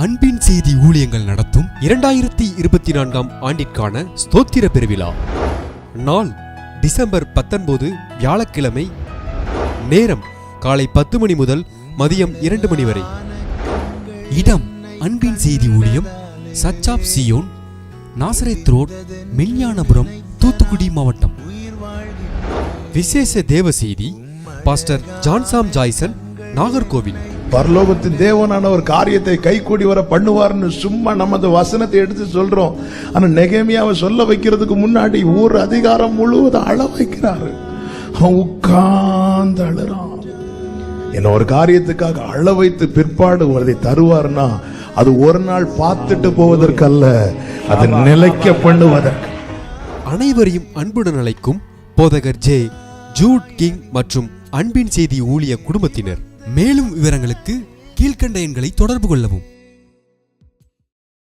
அன்பின் செய்தி ஊழியங்கள் நடத்தும் இரண்டாயிரத்தி இருபத்தி நான்காம் ஆண்டிற்கான ஸ்தோத்திர பெருவிழா. நாள் டிசம்பர் பத்தொன்பது வியாழக்கிழமை நேரம் காலை பத்து மணி முதல் மதியம் இரண்டு மணி வரை. இடம் அன்பின் செய்தி ஊழியம் சச்சாப் சியோன் நாசரேத் ரோட் மெல்யானபுரம் தூத்துக்குடி மாவட்டம். விசேஷ தேவ செய்தி பாஸ்டர் ஜான்சாம் ஜாய்சன் நாகர்கோவில். பரலோகத்தின் தேவனான ஒரு காரியத்தை கைகூடி வர பண்ணுவார்னு சும்மா நம்ம அந்த வசனத்தை எடுத்து சொல்றோம். ஆனா நெகேமியாவை சொல்ல வைக்கிறதுக்கு முன்னாடி ஊர் அதிகாரம் முழுவதும் அழ வைக்கிறாரு. அவன் உட்கார்ந்து அழுறான். என்ன ஒரு காரியத்துக்காக அழ வைத்து பிற்பாடு அதை தருவார்னா அது ஒரு நாள் பார்த்துட்டு போவதற்கல்ல அது நிலைக்க பண்ணுவதற்கு அனைவரையும் அன்புடன் அழைக்கும் போதகர் ஜே ஜூட் கிங் மற்றும் அன்பின் செய்தி ஊழிய குடும்பத்தினர். மேலும் விவரங்களுக்கு கீழ்கண்ட எண்களை தொடர்பு கொள்ளவும்.